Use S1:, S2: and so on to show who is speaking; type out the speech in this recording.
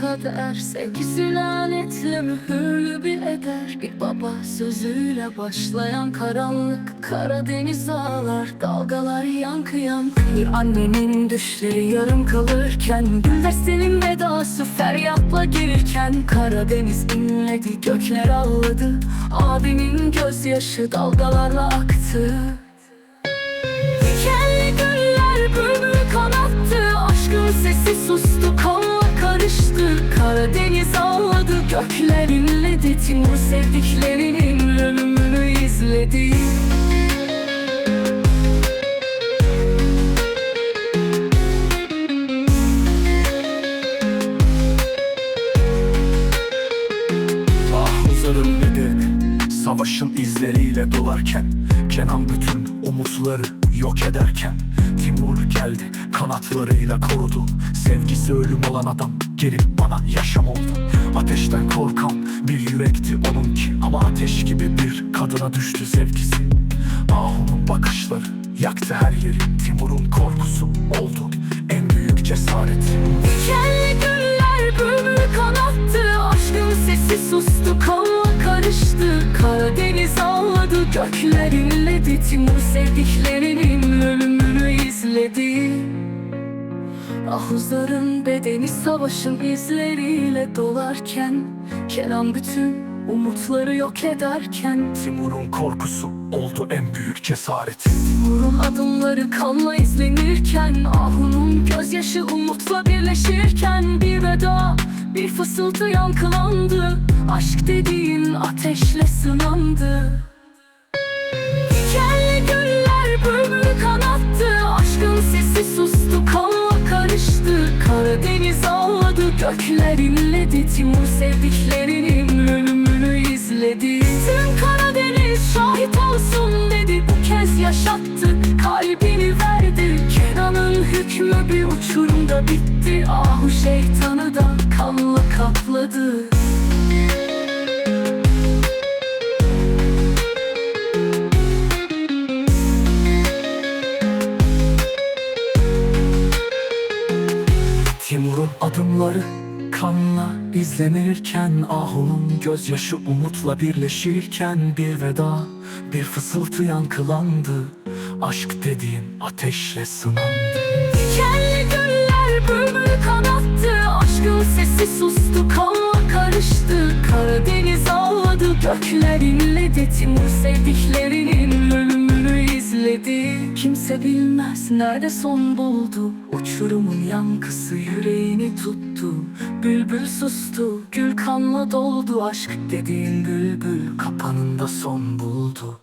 S1: kader Sevgisi lanetli mühürlü bir eder. Bir baba sözüyle başlayan karanlık Karadeniz ağlar dalgalar yankı yankı. Bir annenin düşleri yarım kalırken Güller senin vedası feryatla gelirken Karadeniz inledi gökler ağladı Abimin gözyaşı dalgalarla aktı. Dikenli güller bülbül kanattı Aşkın sesi sustu Karadeniz ağladı gökler inledi Timur sevdiklerinin ölümünü izledi.
S2: Ah uzarım dedi Savaşın izleriyle dolarken Kenan bütün umutları yok ederken Timur geldi kanatlarıyla korudu. Sevgisi ölüm olan adam gelip bana yaşam oldu. Ateşten korkan bir yürekti onunki Ama ateş gibi bir kadına düştü sevgisi. Ahu'nun bakışları yaktı her yeri. Timur'un korkusu oldu en büyük cesareti
S1: Dikenli güller bülbül kanattı Aşkın sesi sustu ağladı gökler inledi Timur sevdiklerinin ölümünü izledi. Ahuzların bedeni savaşın izleriyle dolarken Kenan bütün umutları yok ederken.
S2: Timur'un korkusu oldu en büyük cesareti
S1: Timur'un adımları kanla izlenirken Ahu'nun gözyaşı umutla birleşirken Bir veda, bir fısıltı yankılandı. Aşk dediğin ateşle sınandı gökler inledi Timur sevdiklerinin ölümünü izledi. Tüm Karadeniz şahit olsun dedi. Bu kez yaşattı kalbini verdi. Kenan'ın hükmü bir uçurumda bitti. Ahu şeytanı da kanla kapladı
S2: adımları kanla izlenirken Ahu'nun gözyaşı umutla birleşirken Bir veda, bir fısıltı yankılandı. Aşk dediğin ateşle sınandı.
S1: Dikenli güller bülbül kanattı Aşkın sesi sustu kanla karıştı. Karadeniz ağladı gökler inledi Timur sevdiklerinin ölümünü izledi Kimse bilmez nerede son buldu. Uçurumun yankısı yüreğini tuttu. Bülbül sustu gül kanla doldu. Aşk dediğin bülbül kapanında son buldu